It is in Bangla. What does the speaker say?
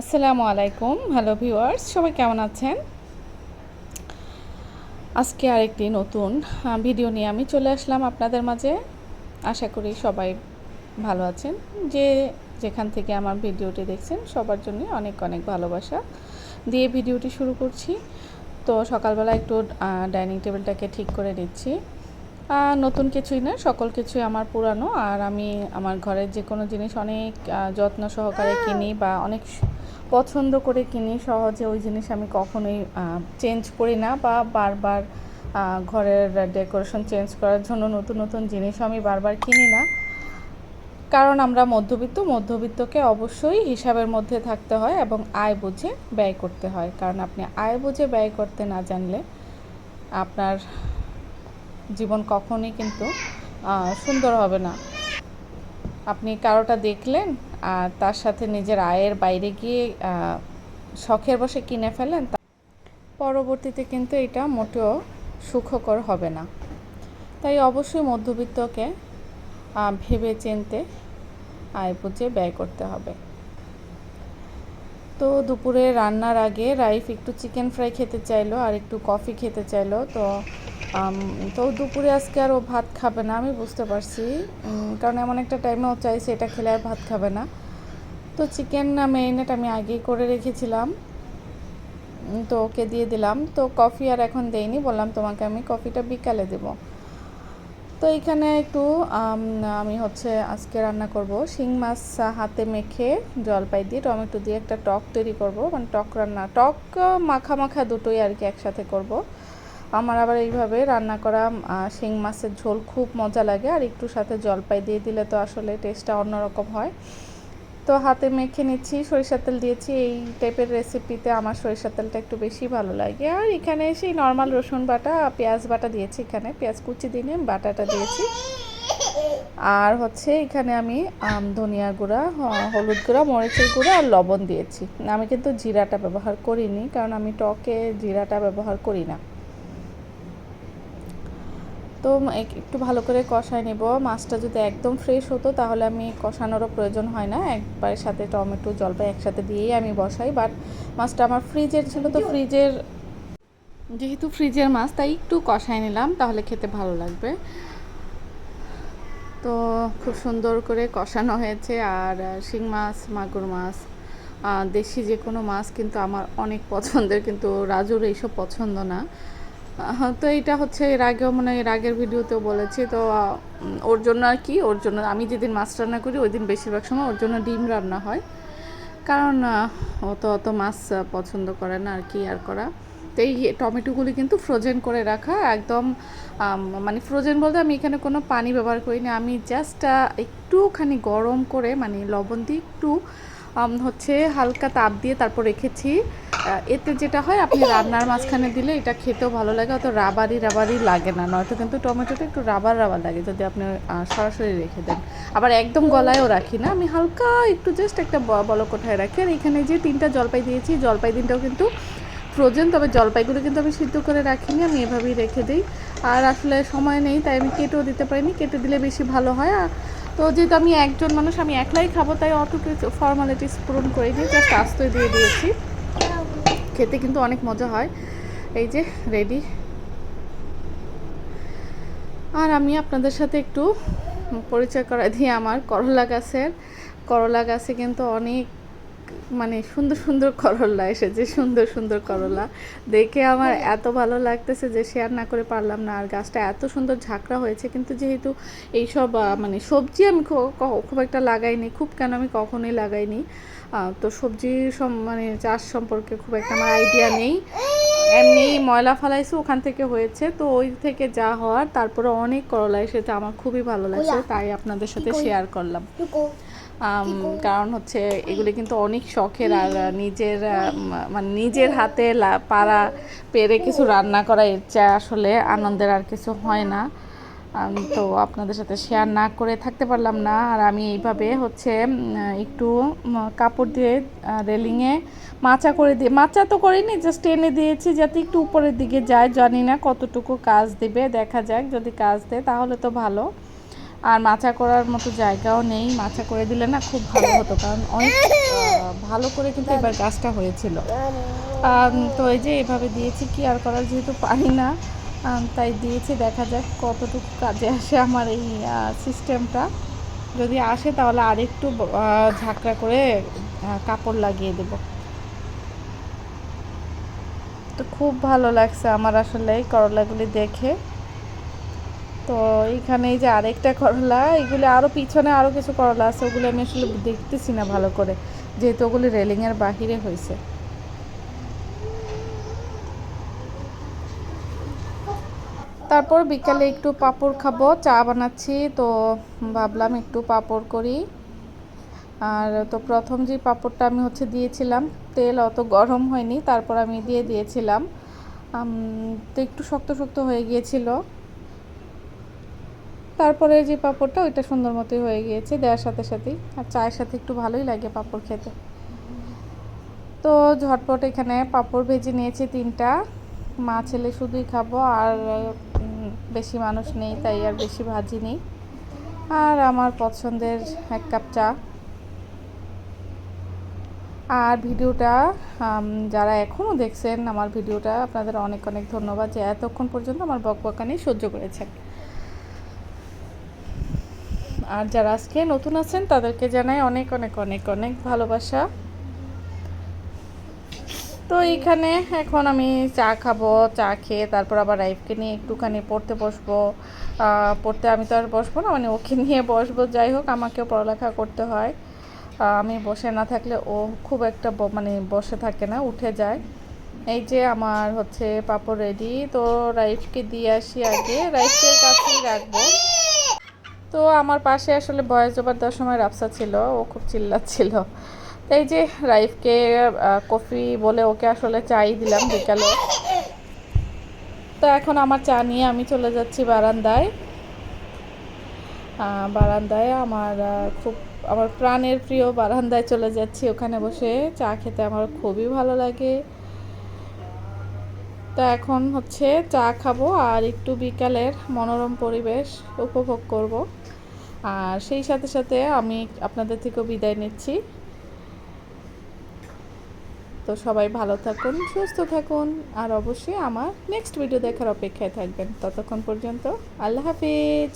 আসসালামু আলাইকুম, হ্যালো ভিউয়ার্স, সবাই কেমন আছেন? আজকে আরেকটি নতুন ভিডিও নিয়ে আমি চলে আসলাম আপনাদের মাঝে। আশা করি সবাই ভালো আছেন। যে যেখান থেকে আমার ভিডিওটি দেখছেন, সবার জন্য অনেক অনেক ভালোবাসা। দিয়ে ভিডিওটি শুরু করছি। তো সকালবেলা একটু ডাইনিং টেবিলটাকে ঠিক করে নিচ্ছি। নতুন কিছুই না সকল কিছুই আমার পুরানো। আর আমি আমার ঘরের যে কোনো জিনিস অনেক যত্ন সহকারে কিনি বা অনেক পছন্দ করে কিনি। সহজে ওই জিনিস আমি কখনোই চেঞ্জ করি না বা বারবার ঘরের ডেকোরেশন চেঞ্জ করার জন্য নতুন নতুন জিনিস আমি বারবার কিনি না। কারণ আমরা মধ্যবিত্ত, মধ্যবিত্তকে অবশ্যই হিসাবের মধ্যে থাকতে হয় এবং আয় বুঝে ব্যয় করতে হয়। কারণ আপনি আয় বুঝে ব্যয় করতে না জানলে আপনার জীবন কখনোই কিন্তু সুন্দর হবে না। আপনি কারোটা দেখলেন আর তার সাথে নিজের আয়ের বাইরে গিয়ে শখের বসে কিনে ফেলেন পরবর্তীতে কিন্তু এটা মোটেও সুখকর হবে না। তাই অবশ্যই মধ্যবিত্তকে ভেবে চিনতে আয় বুঝে ব্যয় করতে হবে। তো দুপুরে রান্নার আগে রাইফ একটু চিকেন ফ্রাই খেতে চাইলো, আর একটু কফি খেতে চাইলো, তো তো দুপুরে আজকে আর ও ভাত খাবে না, আমি বুঝতে পারছি। কারণ এমন একটা টাইমে ও চাইছে, এটা খেলে আর ভাত খাবে না। তো চিকেন মেরিনেট আমি আগেই করে রেখেছিলাম। তো ওকে দিয়ে দিলাম। তো কফি আর এখন দেইনি, বললাম তোমাকে আমি কফিটা বিকালে দেবো। তো এখানে একটু, আমি হচ্ছে আজকে রান্না করব। শিং মাছ হাতে মেখে জলপাই দিয়ে টমেটো দিয়ে একটা টক তৈরি করব। মানে টক রান্না, টক মাখা মাখা দুটোই আর কি একসাথে করব। আমার আবার এইভাবে রান্না করা শিং মাছের ঝোল খুব মজা লাগে আর একটু সাথে জলপাই দিয়ে দিলে তো আসলে টেস্টটা অন্যরকম হয়। তো হাতে মেখে নিচ্ছি, সরিষার তেল দিয়েছি, এই টাইপের রেসিপিতে আমার সরিষার তেলটা একটু বেশি ভালো লাগে। আর এখানে সেই নর্মাল রসুন বাটা, পেঁয়াজ বাটা দিয়েছি এখানে, পেঁয়াজ কুচি দিয়ে বাটাটা দিয়েছি। আর হচ্ছে এখানে আমি ধনিয়া গুঁড়া হলুদ গুঁড়া, মরিচের গুঁড়া আর লবণ দিয়েছি। আমি কিন্তু জিরাটা ব্যবহার করিনি, কারণ আমি টকে জিরাটা ব্যবহার করি না। তো এক- একটু ভালো করে কষায় নেব। মাছটা যদি একদম ফ্রেশ হতো, তাহলে আমি কষানোরও প্রয়োজন হয় না। একবারের সাথে টমেটো জলপাই একসাথে দিয়েই আমি বসাই। বাট মাছটা আমার ফ্রিজের ছিল, তো ফ্রিজের যেহেতু ফ্রিজের মাছ, তাই একটু কষায় নিলাম, তাহলে খেতে ভালো লাগবে। তো খুব সুন্দর করে কষানো হয়েছে, আর শিং মাছ, মাগুর মাছ দেশি যে কোনো মাছ, কিন্তু আমার অনেক পছন্দের, কিন্তু রাজুর এইসব পছন্দ না। তো এটা হচ্ছে এর আগেও মানে এর আগের ভিডিওতেও বলেছি, তো ওর জন্য আর কি, ওর জন্য আমি যেদিন মাছ রান্না করি ওই দিন বেশিরভাগ সময় ওর জন্য ডিম রান্না হয়। কারণ ও তো অত মাছ পছন্দ করে না আর কি আর করা। তো এই টমেটোগুলি কিন্তু ফ্রোজেন করে রাখা, একদম মানে ফ্রোজেন বলতে আমি এখানে কোনো পানি ব্যবহার করি না আমি জাস্ট একটুখানি গরম করে মানে লবণ দিয়ে একটু হচ্ছে হালকা তাপ দিয়ে তারপর রেখেছি। এতে যেটা হয়, আপনি রান্নার মাঝখানে দিলে এটা খেতেও ভালো লাগে, অত রাবারি রাবারি লাগে না। নয়তো কিন্তু টমেটোটা একটু রাবার রাবার লাগে, যদি আপনি সরাসরি রেখে দেন। আবার একদম গলায়ও রাখি না, আমি হালকা একটু জাস্ট একটা বলকোঠায় রাখি। আর এখানে যে তিনটা জলপাই দিয়েছি, জলপাই দিনটাও কিন্তু ফ্রোজেন তবে জলপাইগুলো কিন্তু আমি সিদ্ধ করে রাখিনি, আমি এভাবেই রেখে দিই। আর আসলে সময় নেই, তাই আমি কেটেও দিতে পারিনি, কেটে দিলে বেশি ভালো হয়। আর তো যেহেতু আমি একজন মানুষ, আমি একলাই খাব, তাই অত কিছু ফর্মালিটিস পূরণ করে দিয়ে জাস্ট আস্তই দিয়ে দিয়েছি। খেতে কিন্তু অনেক মজা হয়। এই যে রেডি আর আমি আপনাদের সাথে একটু পরিচয় করা দিই আমার করলা গাছের। করলা গাছে কিন্তু অনেক মানে সুন্দর সুন্দর করলা এসেছে সুন্দর সুন্দর করলা। দেখে আমার এত ভালো লাগতেছে যে শেয়ার না করে পারলাম না। আর গাছটা এত সুন্দর ঝাঁকড়া হয়েছে কিন্তু যেহেতু এইসব মানে সবজি আমি খুব একটা লাগাইনি খুব কেন আমি কখনোই লাগাইনি। তো সবজি সম- মানে চাষ সম্পর্কে খুব একটা আমার আইডিয়া নেই। এমনি ময়লা ফালাইছে ওখান থেকে হয়েছে। তো ওই থেকে যা হওয়ার তারপরে অনেক করলা এসেছে আমার খুবই ভালো লাগছে তাই আপনাদের সাথে শেয়ার করলাম। কারণ হচ্ছে এগুলি কিন্তু অনেক শখের আর নিজের মানে নিজের হাতে লা- পারা কিছু রান্না করা চেয়ে আসলে আনন্দের আর কিছু হয় না। তো আপনাদের সাথে শেয়ার না করে থাকতে পারলাম না। আর আমি এইভাবে হচ্ছে একটু কাপড় দিয়ে রেলিংয়ে মাচা করে দিয়ে, মাচা তো করিনি জাস্ট টেনে দিয়েছি যাতে একটু উপরের দিকে যায়। জানি না কতটুকু কাজ দেবে, দেখা যাক যদি কাজ দেয় তাহলে তো ভালো। আর মাচা করার মতো জায়গাও নেই। মাচা করে দিলে না খুব ভালো হতো, কারণ অনেক ভালো করে কিন্তু এবার গাছটা হয়েছিল। তো এই যে এভাবে দিয়েছি, কি আর করার যেহেতু পারি না তাই দিয়েছি। দেখা যাক কতটুকু কাজে আসে আমার এই সিস্টেমটা যদি আসে তাহলে আরেকটু ঝাঁকড়া করে কাপড় লাগিয়ে দেব। তো খুব ভালো লাগছে আমার আসলে এই করলাগুলি দেখে। তো এইখানে এই যে আরেকটা করলা, এগুলি আরও পিছনে আরও কিছু করলা আছে, ওগুলো আমি আসলে দেখতেছি না ভালো করে, যেহেতু ওগুলি রেলিংয়ের বাহিরে হয়েছে। তারপর বিকালে একটু পাপড় খাব, চা বানাচ্ছি, তো ভাবলাম একটু পাপড় করি। আর তো প্রথম যে পাপড়টা আমি হচ্ছে দিয়েছিলাম, তেল অত গরম হয়নি, তারপর আমি দিয়ে দিয়েছিলাম। তো একটু শক্ত শক্ত হয়ে গিয়েছিল। তারপরে যে পাঁপড়টা, ওইটা সুন্দর মতোই হয়ে গিয়েছে, দেওয়ার সাথে সাথেই। আর চায়ের সাথে একটু ভালোই লাগে পাঁপড় খেতে। তো ঝটপট এখানে পাঁপড় ভেজে নিয়েছি তিনটা। মা, ছেলে শুধুই খাব, আর বেশি মানুষ নেই, তাই আর বেশি ভাজি নেই। আর আমার পছন্দের এক কাপ চা। আর ভিডিওটা যারা এখনও দেখছেন আমার ভিডিওটা, আপনাদের অনেক অনেক ধন্যবাদ যে এতক্ষণ পর্যন্ত আমার বকবকানি সহ্য করেছেন। আর যারা আজকে নতুন আছেন, তাদেরকে জানাই অনেক অনেক অনেক অনেক ভালোবাসা। তো এইখানে এখন আমি চা খাব, চা খেয়ে তারপর আবার রাইফকে নিয়ে একটুখানি পড়তে বসবো। পড়তে আমি তো আর বসবো না মানে ওকে নিয়ে বসবো। যাই হোক, আমাকেও পড়ালেখা করতে হয়। আমি বসে না থাকলে ও খুব একটা মানে বসে থাকে না, উঠে যায়। এই যে আমার হচ্ছে পাপড় রেডি তো রাইফকে দিয়ে আসি আগে। রাইফের কাছেই রাখব। তো আমার পাশে আসলে বয়স জবার দেওয়ার সময় রাফসা ছিল, ও খুব চিল্লাচ্ছিল। তো এই যে রাইফকে কফি বলে ওকে আসলে চাই দিলাম বিকালে। তো এখন আমার চা নিয়ে আমি চলে যাচ্ছি বারান্দায়। বারান্দায় আমার খুব, আমার প্রাণের প্রিয় বারান্দায় চলে যাচ্ছি ওখানে বসে। চা খেতে আমার খুবই ভালো লাগে। তো এখন হচ্ছে চা খাব আর একটু বিকালের মনোরম পরিবেশ উপভোগ করব। আর সেই সাথে সাথে আমি আপনাদের থেকেও বিদায় নিচ্ছি। তো সবাই ভালো থাকুন, সুস্থ থাকুন, আর অবশ্যই আমার নেক্সট ভিডিও দেখার অপেক্ষায় থাকবেন। ততক্ষণ পর্যন্ত আল্লাহ হাফিজ।